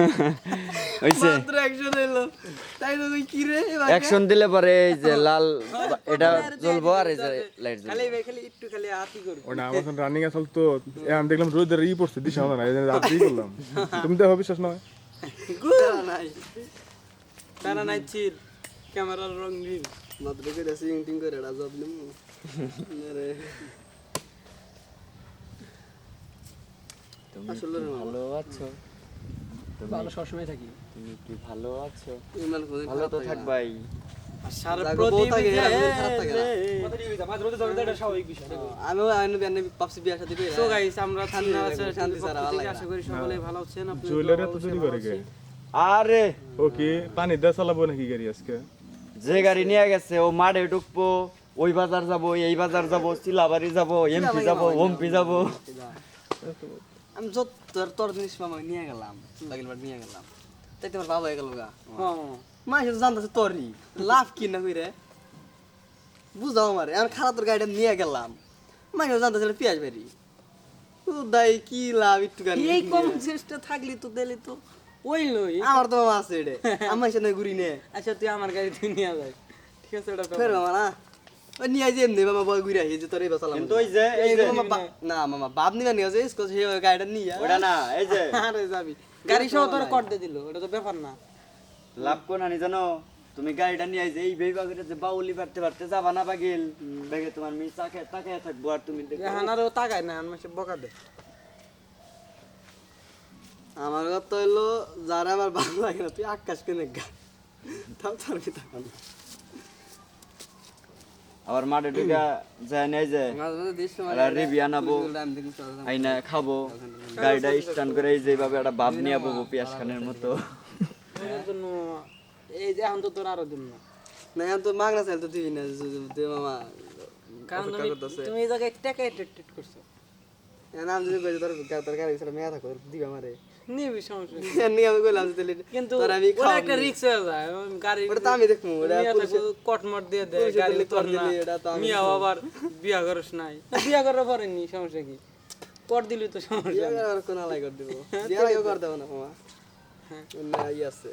হইছে অ্যাকশন তো দিলে পরে এই যে লাল এটা জ্বলবো আর এই যে লাইট খালি খালি একটু খালি হাতি করব। ওটা আমার রানিং আসল তো এখন দেখলাম রোদের ই পড়ছে দিশা না এই রাত্রি করলাম। তুমি দেখো বিশ্বাস নয়। নাই। প্যারা নাই চির ক্যামেরার রং নীল। মাত্র করে সিং টিং করে এটা জব নিমু। আরে। তুমি। ভালো আছো? ভালো সবসময় থাকি। তুমি কি ভালো আছো? ভালো তো থাকবাই আরে ওকে পানি দিয়ে চালাবো নাকি গাড়ি আজকে? যে গাড়ি নিয়ে গেছে ও মাঠে ঢুকবো ওই বাজার যাব এই বাজার যাব সিলাবাড়ি যাব এমপি যাব ওমপি যাব। আমি যত তোর তোর জিনিস মামা নিয়ে গেলাম বাগিল বাট নিয়ে গেলাম। তাই তোমার বাবা হয়ে গেল গা। হ্যাঁ মা শুধু জানতেছে তোরই। লাভ কি না হইরে বুঝাও আমার আমি খারাপ তোর গাড়িটা নিয়ে গেলাম। মা শুধু জানতেছে পেঁয়াজ বেরি। দাই কি লাভ একটু গাড়ি এই কম চেষ্টা থাকলি তো দিলি তো। ওই লই। আমার তো মামা আছে এটা আমার সাথে ঘুরি নে। আচ্ছা তুই আমার গাড়ি তুই নিয়ে যাই ঠিক আছে ওটা ফের মামা না নিয়ে এমনি মামা বয় ঘুরে আইছে যে তোর এই বাসালাম। কিন্তু ওই যে এই যে না মামা বাপ নিবে নিয়ে যাইস কোস হে গাড়িটা নিয়ে ওটা না এই যে আরে যাবি। গাড়ি সহ তোর কর দিয়ে দিল ওটা তো ব্যাপার না। লাভ কোন আনি জানো? তুমি গাড়িটা নিয়ে আইছে এই বেই বাগের যে বাউলি পারতে পারতে যাবা না বাগিল ব্যাগে তোমার মি তাকে তাকে থাকব আর তুমি তাকায় না আমার বকা দে। আমার কথা হইল যারা আমার ভালো লাগে না তুই আকাশ কেনে গা। তাও তোর কি আবার মাঠে ঢুকা যায় নাই যে রিবি আনাবো আমি আইনা খাব। গাড়িটা স্ট্যান্ড করে যেভাবে একটা ভাব নিয়ে ববো পিয়াস খানের মতো। এই যে এখন তো তোর আরও দিন না না এখন তো মাগনা চাইল তো তুই না দে মামা কারণ তুমি এই জায়গায় টাকা টেট করছ। নাম যদি কই তোর তোর গাড়ি ছিল মেয়া থাকো দিবা আমারে। নিবি সমস্যা নিয়ে আমি কইলাম যে তাহলে কিন্তু ওটা একটা রিক্স হয়ে যায় গাড়ি ওটা তো আমি দেখব ওটা কটমট দিয়ে দেয় গাড়ি তোর না দিলে এটা তো আমি মিয়া আবার বিয়া করস নাই বিয়া করার পরে নি সমস্যা কি কর দিলি তো সমস্যা বিয়া করার কোন আলাই করে দিব বিয়ে করে দেবো না মামা না ই আছে